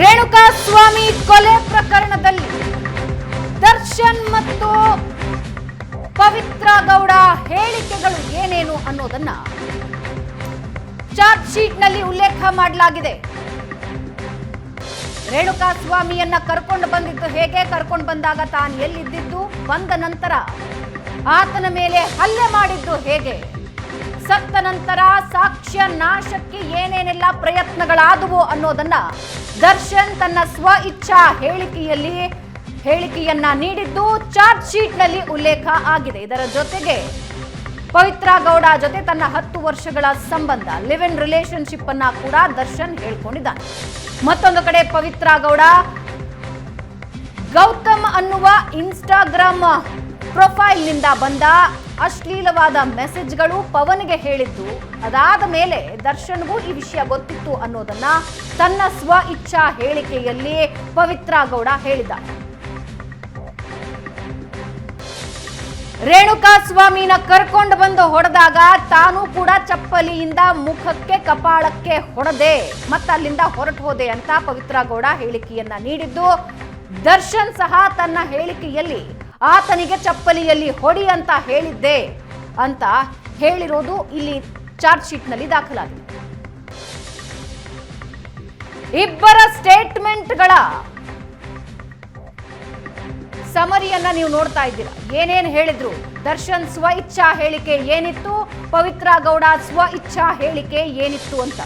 ರೇಣುಕಾ ಸ್ವಾಮಿ ಕೊಲೆ ಪ್ರಕರಣದಲ್ಲಿ ದರ್ಶನ್ ಮತ್ತು ಪವಿತ್ರ ಗೌಡ ಹೇಳಿಕೆಗಳು ಏನೇನು ಅನ್ನೋದನ್ನ ಚಾರ್ಜ್ ಶೀಟ್ನಲ್ಲಿ ಉಲ್ಲೇಖ ಮಾಡಲಾಗಿದೆ. ರೇಣುಕಾ ಸ್ವಾಮಿಯನ್ನ ಕರ್ಕೊಂಡು ಬಂದಿದ್ದು ಹೇಗೆ? ಕರ್ಕೊಂಡು ಬಂದಾಗ ತಾನು ಎಲ್ಲಿದ್ದಿದ್ದು? ಬಂದ ನಂತರ ಆತನ ಮೇಲೆ ಹಲ್ಲೆ ಮಾಡಿದ್ದು ಹೇಗೆ? ಸತ್ತ ನಂತರ ಸಾಕ್ಷ್ಯ ನಾಶಕ್ಕೆ ಏನೇನೆಲ್ಲ ಪ್ರಯತ್ನಗಳಾದವು ಅನ್ನೋದನ್ನ ದರ್ಶನ್ ತನ್ನ ಸ್ವ ಇಚ್ಛಾ ಹೇಳಿಕೆಯಲ್ಲಿ, ಹೇಳಿಕೆಯನ್ನ ನೀಡಿದ್ದು ಚಾರ್ಜ್ ಶೀಟ್ನಲ್ಲಿ ಉಲ್ಲೇಖ ಆಗಿದೆ. ಇದರ ಜೊತೆಗೆ ಪವಿತ್ರ ಗೌಡ ಜೊತೆ ತನ್ನ ಹತ್ತು ವರ್ಷಗಳ ಸಂಬಂಧ ಲಿವ್ ಇನ್ ರಿಲೇಶನ್ಶಿಪ್ ಅನ್ನ ಕೂಡ ದರ್ಶನ್ ಹೇಳ್ಕೊಂಡಿದ್ದಾನೆ. ಮತ್ತೊಂದು ಕಡೆ ಪವಿತ್ರ ಗೌಡ, ಗೌತಮ್ ಅನ್ನುವ ಇನ್ಸ್ಟಾಗ್ರಾಮ್ ಪ್ರೊಫೈಲ್ನಿಂದ ಬಂದ ಅಶ್ಲೀಲವಾದ ಮೆಸೇಜ್ಗಳು ಪವನ್ಗೆ ಹೇಳಿದ್ದು, ಅದಾದ ಮೇಲೆ ದರ್ಶನ್ಗೂ ಈ ವಿಷಯ ಗೊತ್ತಿತ್ತು ಅನ್ನೋದನ್ನ ತನ್ನ ಸ್ವ ಇಚ್ಛಾ ಹೇಳಿಕೆಯಲ್ಲಿ ಪವಿತ್ರ ಗೌಡ ಹೇಳಿದ ರೇಣುಕಾ ಸ್ವಾಮಿನ ಕರ್ಕೊಂಡು ಬಂದು ಹೊಡೆದಾಗ ತಾನು ಕೂಡ ಚಪ್ಪಲಿಯಿಂದ ಮುಖಕ್ಕೆ ಕಪಾಳಕ್ಕೆ ಹೊಡೆದೆ ಮತ್ತೆ ಅಲ್ಲಿಂದ ಹೊರಟು ಹೋದೆ ಅಂತ ಪವಿತ್ರ ಗೌಡ ಹೇಳಿಕೆಯನ್ನ ನೀಡಿದ್ದು. ದರ್ಶನ್ ಸಹ ತನ್ನ ಹೇಳಿಕೆಯಲ್ಲಿ ಆತನಿಗೆ ಚಪ್ಪಲಿಯಲ್ಲಿ ಹೊಡಿ ಅಂತ ಹೇಳಿದ್ದೆ ಅಂತ ಹೇಳಿರೋದು ಇಲ್ಲಿ ಚಾರ್ಜ್ ಶೀಟ್ನಲ್ಲಿ ದಾಖಲಾಗಿದೆ. ಇಬ್ಬರ ಸ್ಟೇಟ್ಮೆಂಟ್ಗಳ ಸಮರಿಯನ್ನ ನೀವು ನೋಡ್ತಾ ಇದ್ದೀರಾ? ಏನೇನು ಹೇಳಿದ್ರು? ದರ್ಶನ್ ಸ್ವ ಇಚ್ಛಾ ಹೇಳಿಕೆ ಏನಿತ್ತು? ಪವಿತ್ರ ಗೌಡ ಸ್ವ ಇಚ್ಛಾ ಹೇಳಿಕೆ ಏನಿತ್ತು ಅಂತ.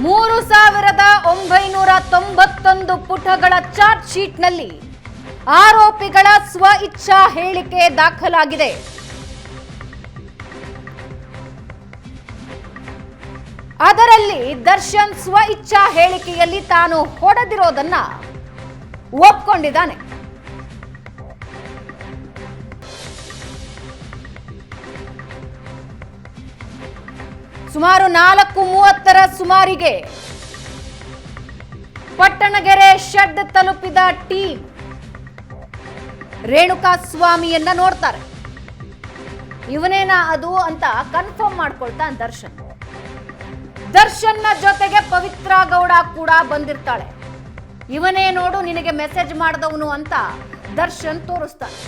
ಮೂರು ಸಾವಿರದ ಒಂಬೈನೂರ ತೊಂಬತ್ತೊಂದು ಪುಟಗಳ ಚಾರ್ಜ್ ಶೀಟ್ನಲ್ಲಿ ಆರೋಪಿಗಳ ಸ್ವ ಇಚ್ಛಾ ಹೇಳಿಕೆ ದಾಖಲಾಗಿದೆ. ಅದರಲ್ಲಿ ದರ್ಶನ್ ಸ್ವ ಇಚ್ಛಾ ಹೇಳಿಕೆಯಲ್ಲಿ ತಾನು ಹೊಡೆದಿರೋದನ್ನ ಒಪ್ಕೊಂಡಿದ್ದಾನೆ. ಸುಮಾರು ನಾಲ್ಕು ಮೂವತ್ತರ ಸುಮಾರಿಗೆ ಪಟ್ಟಣಗೆರೆ ಶೆಡ್ ತಲುಪಿದ ಟೀಮ್ ರೇಣುಕಾ ಸ್ವಾಮಿಯನ್ನ ನೋಡ್ತಾರೆ. ಇವನೇನಾ ಅದು ಅಂತ ಕನ್ಫರ್ಮ್ ಮಾಡ್ಕೊಳ್ತಾ ದರ್ಶನ್. ದರ್ಶನ್ನ ಜೊತೆಗೆ ಪವಿತ್ರ ಗೌಡ ಕೂಡ ಬಂದಿರ್ತಾಳೆ. ಇವನೇ ನೋಡು ನಿನಗೆ ಮೆಸೇಜ್ ಮಾಡಿದವನು ಅಂತ ದರ್ಶನ್ ತೋರಿಸ್ತಾನೆ.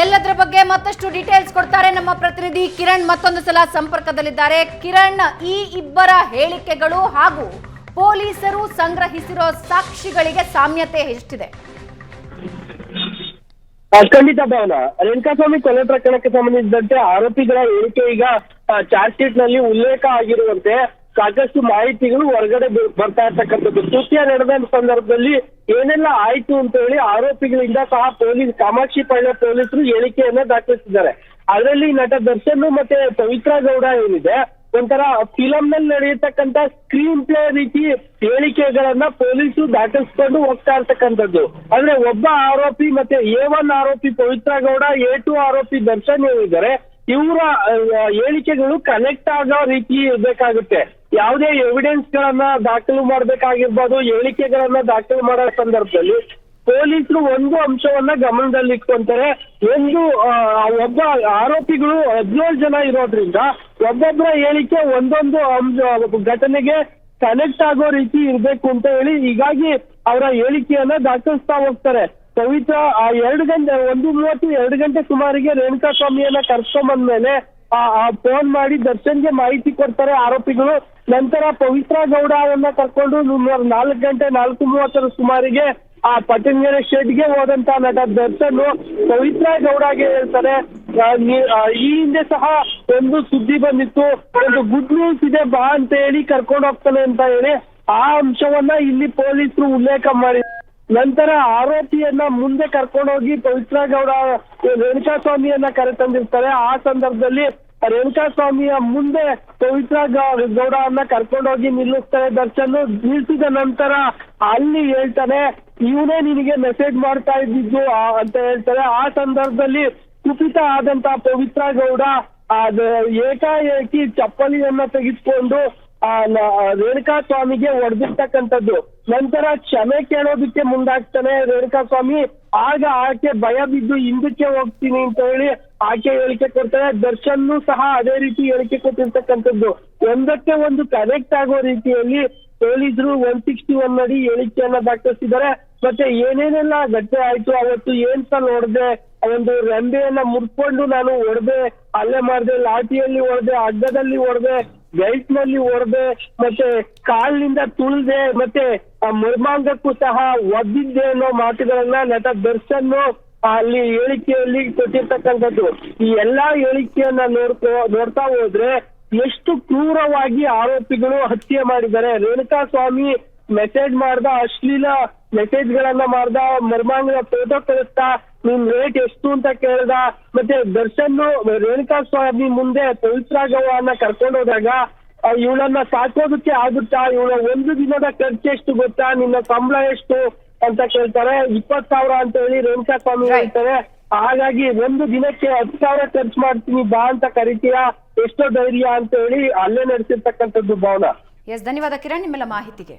ಎಲ್ಲದರ ಬಗ್ಗೆ ಮತ್ತಷ್ಟು ಡೀಟೇಲ್ಸ್ ಕೊಡ್ತಾರೆ ನಮ್ಮ ಪ್ರತಿನಿಧಿ ಕಿರಣ್. ಮತ್ತೊಂದು ಸಲ ಸಂಪರ್ಕದಲ್ಲಿದ್ದಾರೆ. ಕಿರಣ್, ಈ ಇಬ್ಬರ ಹೇಳಿಕೆಗಳು ಹಾಗೂ ಪೊಲೀಸರು ಸಂಗ್ರಹಿಸಿರೋ ಸಾಕ್ಷಿಗಳಿಗೆ ಸಾಮ್ಯತೆ ಎಷ್ಟಿದೆ? ಖಂಡಿತ ಭಾವನ. ರೇಣುಕಾಸ್ವಾಮಿ ಕೊಲೆ ಪ್ರಕರಣಕ್ಕೆ ಸಂಬಂಧಿಸಿದಂತೆ ಆರೋಪಿಗಳ ಹೇಳಿಕೆ ಈಗ ಚಾರ್ಜ್ ಶೀಟ್ನಲ್ಲಿ ಉಲ್ಲೇಖ ಆಗಿರುವಂತೆ ಸಾಕಷ್ಟು ಮಾಹಿತಿಗಳು ಹೊರಗಡೆ ಬರ್ತಾ ಇರ್ತಕ್ಕಂಥದ್ದು. ಕೃತ್ಯ ನಡೆದ ಸಂದರ್ಭದಲ್ಲಿ ಏನೆಲ್ಲ ಆಯ್ತು ಅಂತ ಹೇಳಿ ಆರೋಪಿಗಳಿಂದ ಸಹ ಪೊಲೀಸ್, ಕಾಮಾಕ್ಷಿ ಪಾಳ್ಯ ಪೊಲೀಸರು ಹೇಳಿಕೆಯನ್ನ ದಾಖಲಿಸಿದ್ದಾರೆ. ಅದರಲ್ಲಿ ನಟ ದರ್ಶನ್ ಮತ್ತೆ ಪವಿತ್ರ ಗೌಡ ಏನಿದೆ, ಒಂಥರ ಫಿಲಂ ನಲ್ಲಿ ನಡೆಯತಕ್ಕಂತ ಸ್ಕ್ರೀನ್ ಪ್ಲೇ ರೀತಿ ಹೇಳಿಕೆಗಳನ್ನ ಪೊಲೀಸರು ದಾಖಲಿಸ್ಕೊಂಡು ಹೋಗ್ತಾ ಇರ್ತಕ್ಕಂಥದ್ದು. ಅಂದ್ರೆ ಒಬ್ಬ ಆರೋಪಿ ಮತ್ತೆ ಎ ಒನ್ ಆರೋಪಿ ಪವಿತ್ರ ಗೌಡ ಎ ಟು ಆರೋಪಿ ದರ್ಶನ್ ಏನಿದ್ದಾರೆ ಇವರ ಹೇಳಿಕೆಗಳು ಕನೆಕ್ಟ್ ಆಗೋ ರೀತಿ ಇರ್ಬೇಕಾಗುತ್ತೆ ಯಾವುದೇ ಎವಿಡೆನ್ಸ್ ಗಳನ್ನ ದಾಖಲು ಮಾಡ್ಬೇಕಾಗಿರ್ಬೋದು, ಹೇಳಿಕೆಗಳನ್ನ ದಾಖಲು ಮಾಡೋ ಸಂದರ್ಭದಲ್ಲಿ ಪೊಲೀಸರು ಒಂದು ಅಂಶವನ್ನ ಗಮನದಲ್ಲಿ ಇಟ್ಕೊಂತಾರೆ ಒಂದು ಒಬ್ಬ ಆರೋಪಿಗಳು ಹದಿನೇಳು ಜನ ಇರೋದ್ರಿಂದ ಒಬ್ಬೊಬ್ಬರ ಹೇಳಿಕೆ ಒಂದೊಂದು ಅಂಶ, ಘಟನೆಗೆ ಕನೆಕ್ಟ್ ಆಗೋ ರೀತಿ ಇರ್ಬೇಕು ಅಂತ ಹೇಳಿ ಹೀಗಾಗಿ ಅವರ ಹೇಳಿಕೆಯನ್ನ ದಾಖಲಿಸ್ತಾ ಹೋಗ್ತಾರೆ. ಪವಿತ್ರ, ಆ ಎರಡು ಗಂಟೆ, ಒಂದು ಮೂವತ್ತು, ಎರಡು ಗಂಟೆ ಸುಮಾರಿಗೆ ರೇಣುಕಾ ಸ್ವಾಮಿಯನ್ನ ಕರ್ಕೊಂಬಂದ್ಮೇಲೆ ಆ ಫೋನ್ ಮಾಡಿ ದರ್ಶನ್ಗೆ ಮಾಹಿತಿ ಕೊಡ್ತಾರೆ ಆರೋಪಿಗಳು. ನಂತರ ಪವಿತ್ರ ಗೌಡ ಅವನ್ನ ಕರ್ಕೊಂಡು ನಾಲ್ಕು ಗಂಟೆ, ನಾಲ್ಕು ಮೂವತ್ತರ ಸುಮಾರಿಗೆ ಆ ಪಟ್ಟಣಗೆರೆ ಶೆಡ್ಗೆ ಹೋದಂತ ನಟ ದರ್ಶನ್ ಪವಿತ್ರ ಗೌಡಗೆ ಹೇಳ್ತಾರೆ. ಈ ಹಿಂದೆ ಸಹ ಒಂದು ಸುದ್ದಿ ಬಂದಿತ್ತು. ಒಂದು ಗುಡ್ ನ್ಯೂಸ್ ಇದೆ, ಬಾ ಅಂತ ಹೇಳಿ ಕರ್ಕೊಂಡು ಹೋಗ್ತಾನೆ ಅಂತ ಹೇಳಿ ಆ ಅಂಶವನ್ನ ಇಲ್ಲಿ ಪೊಲೀಸರು ಉಲ್ಲೇಖ ಮಾಡಿ ನಂತರ ಆರೋಪಿಯನ್ನ ಮುಂದೆ ಕರ್ಕೊಂಡೋಗಿ ಪವಿತ್ರ ಗೌಡ, ರೇಣುಕಾ ಸ್ವಾಮಿಯನ್ನ ಕರೆತಂದಿರ್ತಾರೆ. ಆ ಸಂದರ್ಭದಲ್ಲಿ ರೇಣುಕಾ ಸ್ವಾಮಿಯ ಮುಂದೆ ಪವಿತ್ರ ಗೌಡ ಅನ್ನ ಕರ್ಕೊಂಡೋಗಿ ನಿಲ್ಲಿಸ್ತಾರೆ ದರ್ಶನ್ ನಿಲ್ಸಿದ ನಂತರ ಅಲ್ಲಿ ಹೇಳ್ತಾನೆ, ಇವನೇ ನಿನಗೆ ಮೆಸೇಜ್ ಮಾಡ್ತಾ ಇದ್ದಿದ್ದು ಅಂತ ಹೇಳ್ತಾರೆ. ಆ ಸಂದರ್ಭದಲ್ಲಿ ಕುಪಿತ ಆದಂತ ಪವಿತ್ರ ಗೌಡ ಅದ ಏಕಾಏಕಿ ಚಪ್ಪಲಿಯನ್ನ ತೆಗೆದುಕೊಂಡು ರೇಣುಕಾ ಸ್ವಾಮಿಗೆ ಹೊಡೆದಿರ್ತಕ್ಕಂಥದ್ದು ನಂತರ ಕ್ಷಮೆ ಕೇಳೋದಕ್ಕೆ ಮುಂದಾಗ್ತಾನೆ ರೇಣುಕಾ ಸ್ವಾಮಿ ಆಗ ಆಕೆ ಭಯ ಬಿದ್ದು ಹಿಂದಕ್ಕೆ ಹೋಗ್ತೀನಿ ಅಂತ ಹೇಳಿ ಆಕೆ ಹೇಳಿಕೆ ಕೊಡ್ತಾರೆ ದರ್ಶನ್ ಸಹ ಅದೇ ರೀತಿ ಹೇಳಿಕೆ ಕೊಟ್ಟಿರ್ತಕ್ಕಂಥದ್ದು. ಒಂದಕ್ಕೆ ಒಂದು ಕನೆಕ್ಟ್ ಆಗೋ ರೀತಿಯಲ್ಲಿ ಹೇಳಿದ್ರು ಒನ್ ಸಿಕ್ಸ್ಟಿ ಒನ್ ಅಡಿ ಹೇಳಿಕೆಯನ್ನ ದಾಖಲಿಸಿದ್ದಾರೆ. ಮತ್ತೆ ಏನೇನೆಲ್ಲ ಘಟನೆ ಆಯ್ತು, ಅವತ್ತು ಏನ್ ಸಲ ಹೊಡೆದೆ ಒಂದು ರೆಂಬೆಯನ್ನ ಮುರ್ಕೊಂಡು ನಾನು ಹೊಡೆದೆ ಅಲ್ಲೇ ಮಾಡಿದೆ, ಲಾಠಿಯಲ್ಲಿ ಹೊಡೆದೆ ಅಗ್ಗದಲ್ಲಿ ಹೊಡೆದೆ ಬೆಲ್ಟ್ನಲ್ಲಿ ಮತ್ತೆ ಕಾಲಿನಿಂದ ತುಳಿದೆ ಮತ್ತೆ ಮರ್ಮಾಂಗಕ್ಕೂ ಸಹ ಒದ್ದಿದ್ದೆ ಅನ್ನೋ ಮಾತುಗಳನ್ನ ನಟ ದರ್ಶನ್ ಅಲ್ಲಿ ಹೇಳಿಕೆಯಲ್ಲಿ ಕೊಟ್ಟಿರ್ತಕ್ಕಂಥದ್ದು. ಈ ಎಲ್ಲಾ ಹೇಳಿಕೆಯನ್ನ ನೋಡ್ಕೋ, ನೋಡ್ತಾ ಹೋದ್ರೆ ಎಷ್ಟು ಕ್ರೂರವಾಗಿ ಆರೋಪಿಗಳು ಹತ್ಯೆ ಮಾಡಿದ್ದಾರೆ. ರೇಣುಕಾ ಸ್ವಾಮಿ ಮೆಸೇಜ್ ಮಾಡ್ದ ಅಶ್ಲೀಲ ಮೆಸೇಜ್ ಗಳನ್ನ ಮಾಡ್ದ ಮರ್ಮಾಂಗದ ಫೋಟೋ ಕಳಿಸ್ತಾ ನಿಮ್ ರೇಟ್ ಎಷ್ಟು ಅಂತ ಕೇಳ್ದ ಮತ್ತೆ ದರ್ಶನ್ ರೇಣುಕಾ ಸ್ವಾಮಿ ಮುಂದೆ ಪವಿತ್ರಾಗವನ್ನ ಕರ್ಕೊಂಡು ಹೋದಾಗ ಇವಳನ್ನ ಸಾಕೋದಕ್ಕೆ ಆಗುತ್ತಾ? ಇವಳ ಒಂದು ದಿನದ ಖರ್ಚು ಎಷ್ಟು ಗೊತ್ತಾ? ನಿನ್ನ ಸಂಬಳ ಎಷ್ಟು? ಅಂತ ಕೇಳ್ತಾರೆ. ಇಪ್ಪತ್ ಸಾವಿರ ಅಂತ ಹೇಳಿ ರೇಣುಕಾ ಸ್ವಾಮಿ ಹೇಳ್ತಾರೆ. ಹಾಗಾಗಿ ಒಂದು ದಿನಕ್ಕೆ ಹತ್ತು ಸಾವಿರ ಖರ್ಚು ಮಾಡ್ತೀನಿ ಬಾ ಅಂತ ಕರಿತೀಯಾ? ಎಷ್ಟೋ ಧೈರ್ಯ ಅಂತ ಹೇಳಿ ಅಲ್ಲೇ ನಡೆಸಿರ್ತಕ್ಕಂಥದ್ದು ಭಾವನಾ. ಎಸ್ ಧನ್ಯವಾದ ಕಿರಣ್ ನಿಮ್ಮೆಲ್ಲ ಮಾಹಿತಿಗೆ.